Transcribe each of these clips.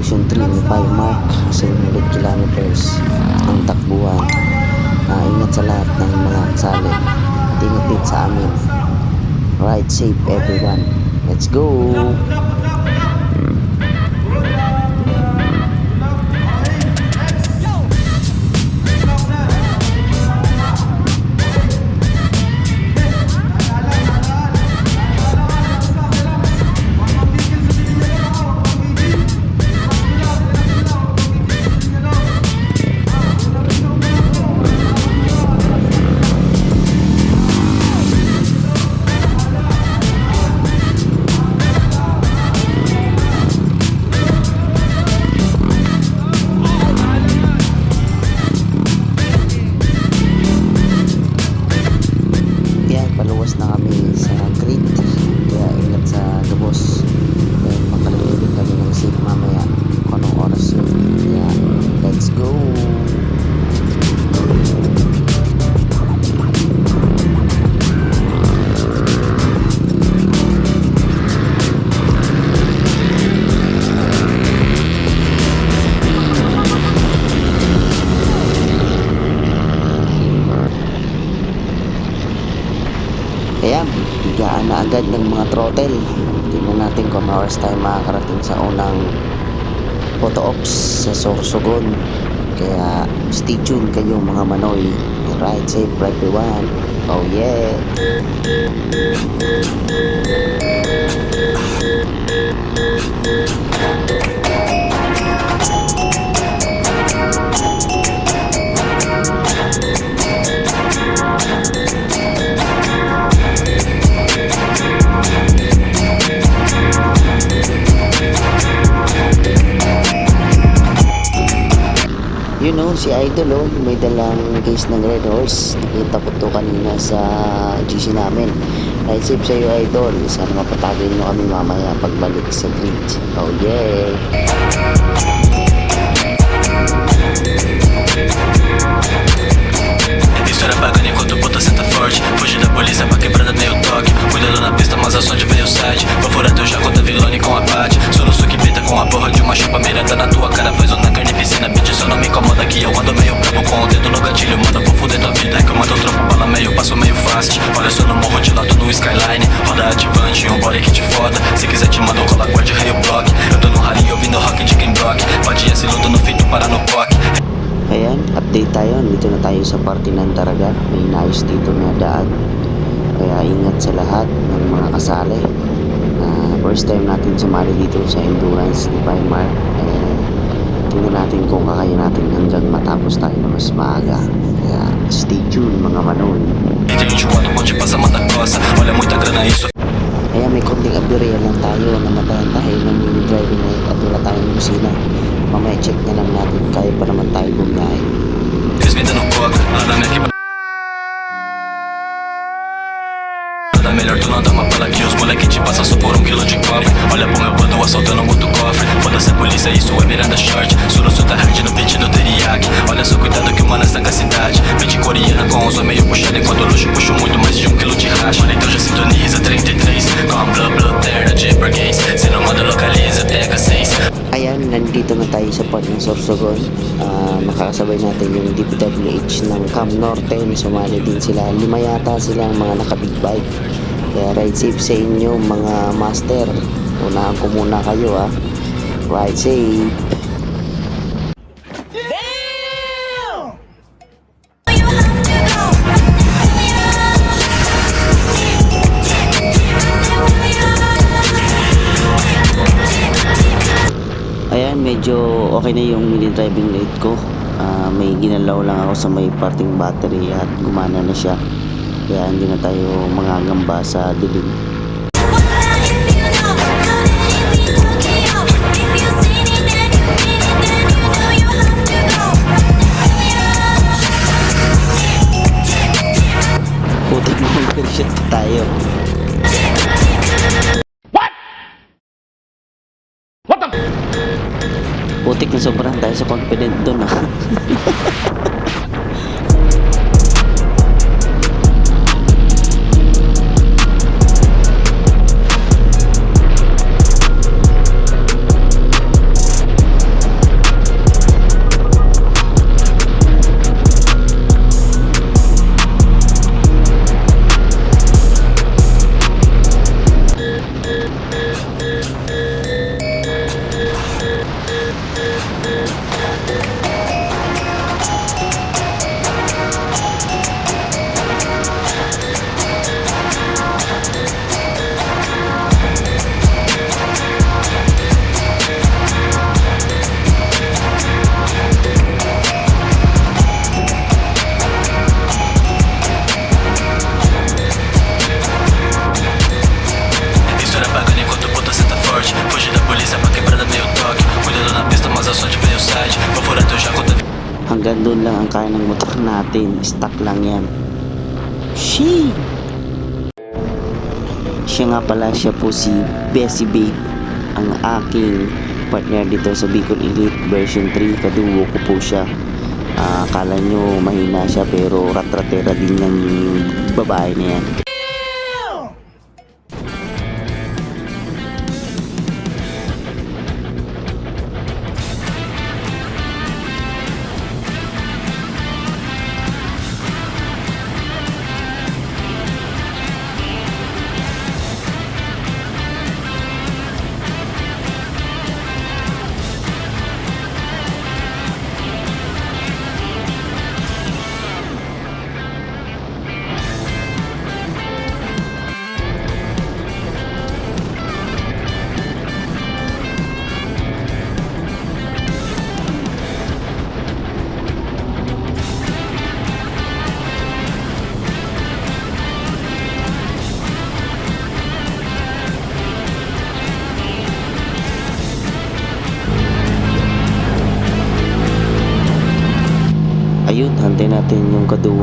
Version 3 ni Mark 700 kilometers ang takbuhan. Ah, ingat sa lahat ng mga kasali. At ingat din sa amin. Ride safe everyone. Let's go! Throttle. Tingnan natin kung oras tayo makakarating sa unang photo ops sa Sorsogon. Kaya stay tuned kayo mga manoy. Ride safe everyone. Oh yeah! Dalang case ng Red Horse. Nakita ko to kanina sa GC namin. Ride safe sa'yo Idol. Sana mapatagin nyo kami mamaya pagbalik sa grid. Oh yeah! História bacana enquanto puta senta forte Fugir da polícia pra quebrada nem toque Cuidado na pista, mas a sorte veio site Vou furar lahat ng mga kasali. Ah, first time natin sumali dito sa endurance ni Paimar. Eh, tingnan natin kung kakaya natin hanggang matapos tayo na mas maaga. Kaya stay tuned mga manon. Entre 24 ponte passa mata coça Olha muita grana isso Kaya may konting aberya lang tayo na matahan tayo ng mini driving night at wala tayong busina. Mamaya check na lang natin. Kaya pa naman tayo bumiyahe. Dar uma bala que os moleque te passam só por um quilo de cobre. Olha pro meu bando assaltando muito cofre. Foda-se a polícia, isso é miranda short. Soroço tá hard no beat do teriyaki. Olha só cuidado que o mano estanca a cidade. Beat coreana com os meio puxado Enquanto luxo puxo muito mais de um quilo de racha. Mano, então já sintoniza 33 Com a blá blá terna de burguês. Se não manda localiza, pega 6 Ayan, nandito na tayo sa part ng Sorsogon. Ah, makakasabay natin yung DPWH ng Cam Norte. Sumali din sila. Lima yata sila ang mga naka-big bike. Kaya ride safe sa inyo mga master. Unahan ko muna kayo ha. Ride safe. Ayan, medyo okay na yung mini driving rate ko. Ah, may ginalaw lang ako sa may parting battery at gumana na siya. Kaya hindi na tayo mangangamba sa dilim. Natin. Stock lang yan. Shee! Siya nga pala, siya po si Bessie Babe. Ang aking partner dito sa Bicol Elite version 3. Kaduwo ko po siya. Ah, akala nyo mahina siya pero ratratera din ng babae na yan.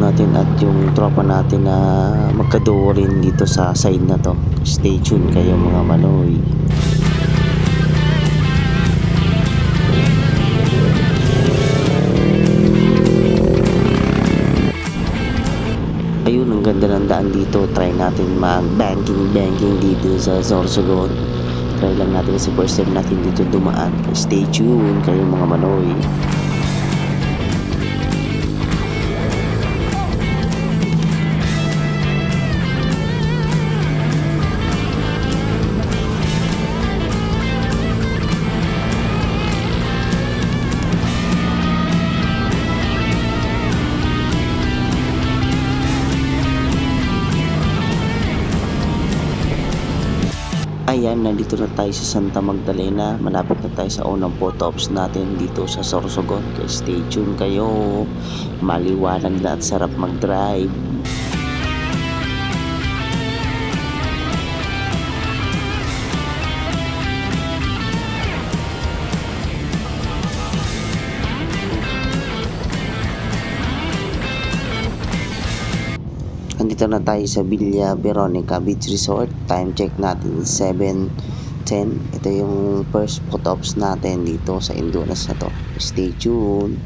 Natin at yung tropa natin na magkaduo rin dito sa side na to. Stay tuned kayo mga manoy. Ayun, ang ganda ng daan dito. Try natin mag-banking-banking dito sa Sorsogon. Try lang natin kasi first time natin dito dumaan. Stay tuned kayo mga manoy. Ayan, nandito na tayo sa Santa Magdalena. Malapit na tayo sa unang photo ops natin dito sa Sorsogon. Stay tuned kayo. Maliwanag na at sarap mag-drive. Andito na tayo sa Villa Veronica Beach Resort. Time check natin 7.10. Ito yung first photo ops natin dito sa Indunas na to. Stay tuned.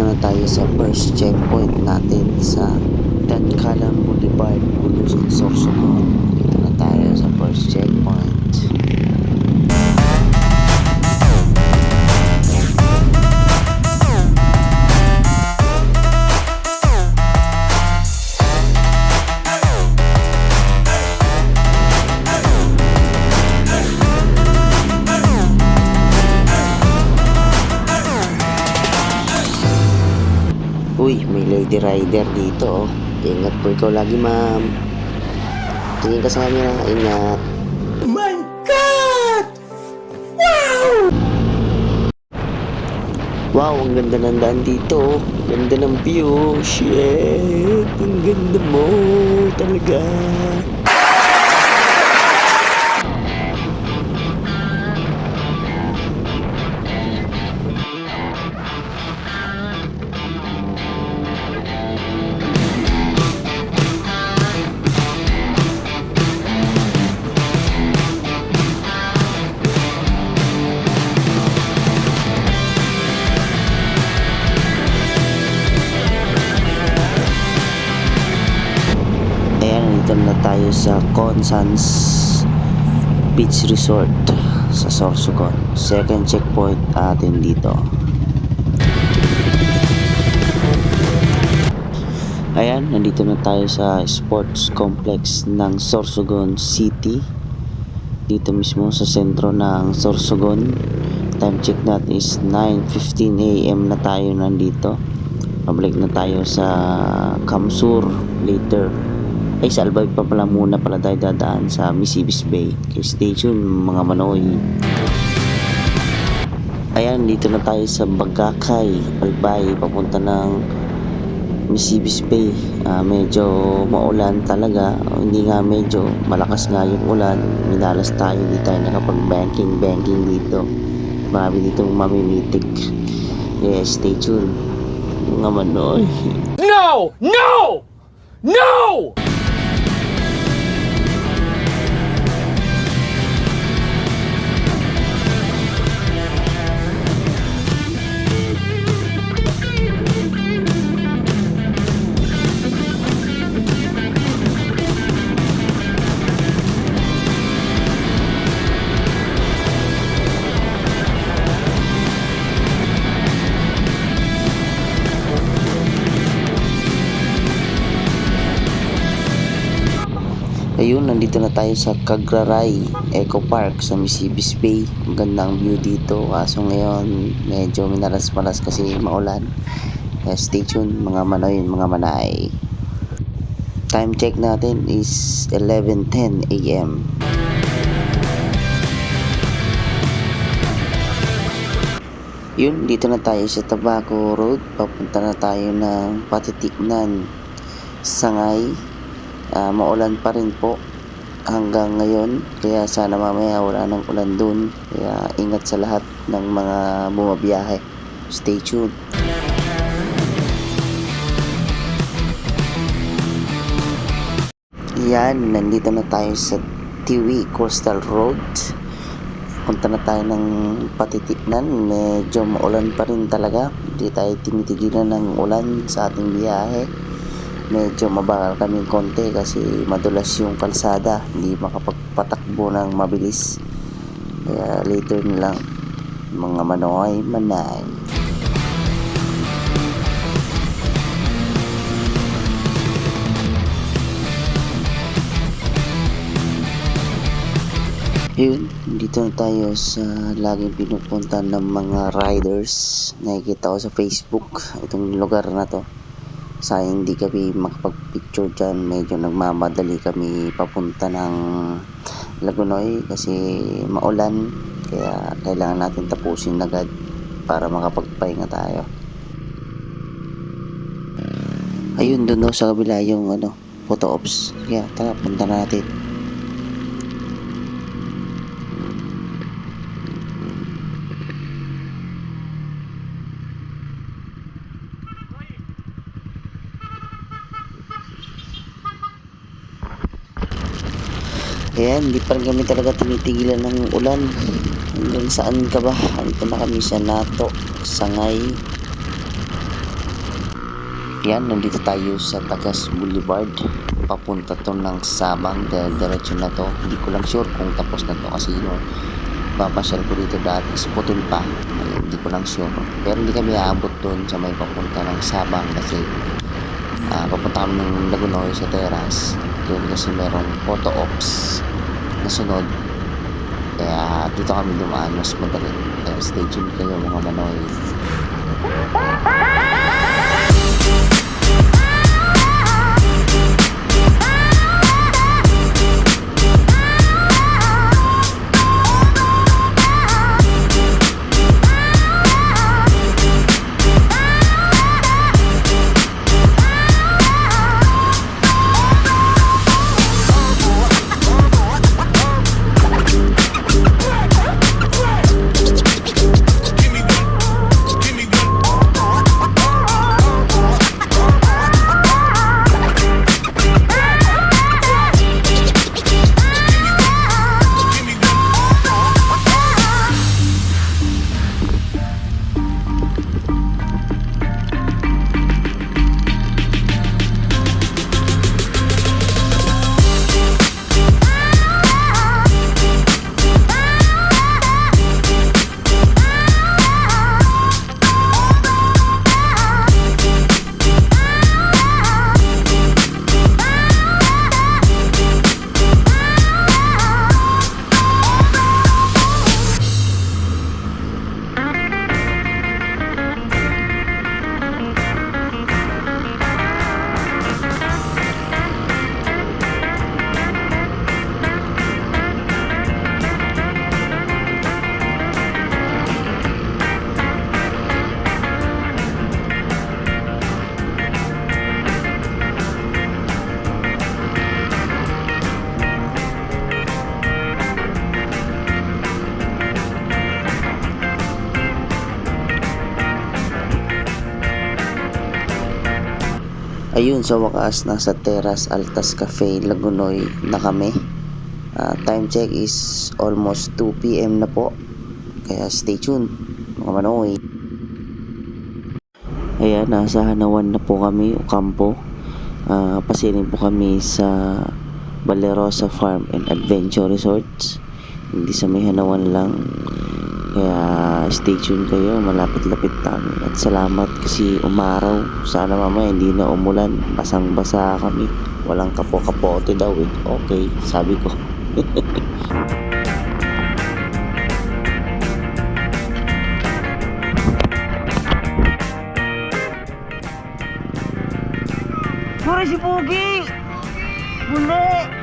Nandito na tayo sa first checkpoint natin sa Dankalan Boulevard, Bulusan, Sorsogon. Dito na tayo sa first checkpoint. Lady rider dito oh. Ingat po ikaw lagi ma'am. Tingin ka sa camera, ingat. Wow, ang ganda ng daan dito. Ang Ganda ng view. Shit, ang ganda mo talaga. Consans Beach Resort sa Sorsogon. Second checkpoint atin dito. Ayan, nandito na tayo sa sports complex ng Sorsogon City. Dito mismo sa sentro ng Sorsogon. Time check natin is 9.15 a.m. na tayo nandito. Pabalik na tayo sa Kamsur later. Ay, sa Albay pa pala muna pala tayo dadaan sa Misibis Bay. Kaya stay tuned mga manoy. Ayan, dito na tayo sa Bagakay, Albay, papunta ng Misibis Bay. Ah, medyo maulan talaga. Hindi nga medyo, malakas nga yung ulan. Minalas tayo, hindi tayo nakapag-banking, banking dito. Marami ditong mamimitik. Yes, stay tuned. Mga manoy. No! No! No! Ayun, nandito na tayo sa Cagraray Eco Park sa Misibis Bay. Ang ganda ang view dito. Kaso ngayon, medyo minalas-malas kasi maulan. Kaya stay tuned mga manoy, mga manay. Time check natin is 11.10 a.m. Yun, dito na tayo sa Tabaco Road. Papunta na tayo ng Patitiknan, Sangay. Ah, maulan pa rin po hanggang ngayon. Kaya sana mamaya wala nang ulan dun. Kaya ingat sa lahat ng mga bumabiyahe. Stay tuned. Yan nandito na tayo sa Tiwi Coastal Road. Punta na tayo ng patitiknan. Medyo maulan pa rin talaga. Hindi tayo tinitigilan ng ulan sa ating biyahe medyo mabagal kaming konti kasi madulas yung kalsada. Hindi makapagpatakbo ng mabilis. Kaya later na lang mga manoy manay. Yun dito na tayo sa laging pinupunta ng mga riders. Nakikita ko sa facebook itong lugar na to sayang hindi kami makapag-picture dyan. Medyo nagmamadali kami papunta ng Lagunoy kasi maulan. Kaya kailangan natin tapusin agad para makapagpahinga tayo. Ayun doon daw sa kabila yung ano photo ops. Kaya tara punta na natin Ayan, hindi pa rin kami talaga tinitigilan ng ulan. Hanggang saan ka ba? Ito na kami sa Nato, Sangay. Yan, nandito tayo sa Tagas Boulevard. Papunta to ng Sabang. Diretso na to. Hindi ko lang sure kung tapos na to kasi yung papasyal ko dito dati is putol pa. Ayun, hindi ko lang sure. Pero hindi kami aabot doon sa may papunta ng Sabang kasi ah papunta kami ng Lagunoy sa terrace. Doon kasi merong photo ops sunod. Kaya dito kami dumaan mas madali. Kaya stay tuned kayo mga manoy. Ayun, sa wakas, nasa Terras Altas Cafe, Lagunoy na kami. Ah, time check is almost 2 p.m. na po. Kaya stay tuned, mga manoy. Ayan, nasa Hanawan na po kami, Ocampo. Ah, pasilin po kami sa Valerosa Farm and Adventure Resorts. Hindi sa may Hanawan lang. Kaya stay tuned kayo, malapit-lapit tayo. At salamat kasi umaraw. Sana mamaya hindi na umulan. Basang-basa kami. Walang kapo-kapote daw eh. Okay, sabi ko. Puro si Pugi! Muli!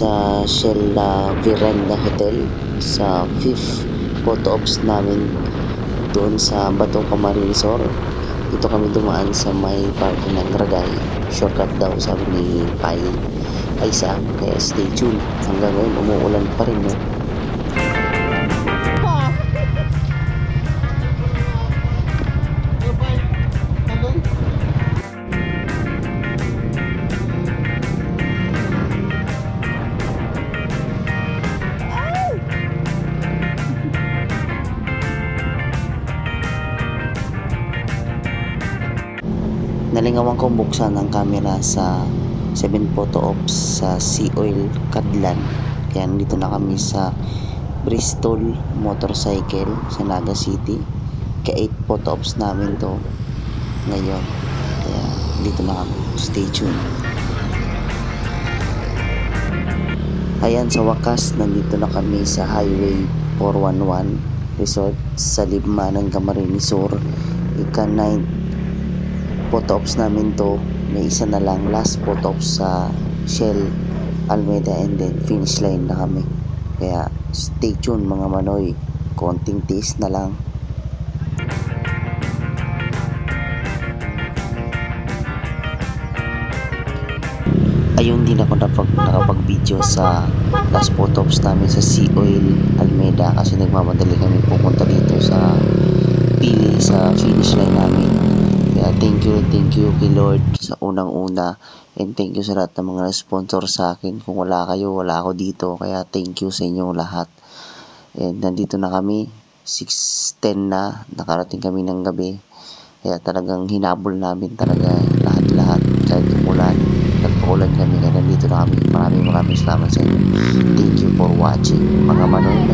Sa Shell uh, Veranda Hotel sa 5th photo ops namin doon sa Batong Camarinesor. Dito kami dumaan sa may parking ng Ragay. Shortcut daw sabi ni Pai. Ay sa kaya stay tuned. Hanggang ngayon umuulan pa rin no. Nalingawan kong buksan ang camera sa 7 photo ops sa Sea Oil Kadlan. Kaya nandito na kami sa Bristol Motorcycle sa Naga City. Kaya 8 photo ops namin to ngayon. Kaya dito na kami. Stay tuned. Ayan, sa wakas, nandito na kami sa Highway 411 Resort sa Libma ng Camarines Sur. Ika 9 photo ops namin to. May isa na lang last photo ops sa Shell Almeida and then finish line na kami. Kaya stay tuned mga manoy. Konting tiis na lang. Ayun din ako napag, nakapag video sa last photo ops namin sa Sea Oil Almeida kasi nagmamadali kami pupunta dito sa pili sa finish line namin kaya thank you, thank you kay Lord sa unang-una. And thank you sa lahat ng mga sponsor sa akin. Kung wala kayo, wala ako dito. Kaya thank you sa inyong lahat. And nandito na kami. 6.10 na. Nakarating kami ng gabi. Kaya talagang hinabol namin talaga lahat-lahat. Kahit umulan, nagpaulan kami. Kaya nandito na kami. Maraming maraming salamat sa inyo. Thank you for watching. Mga manoy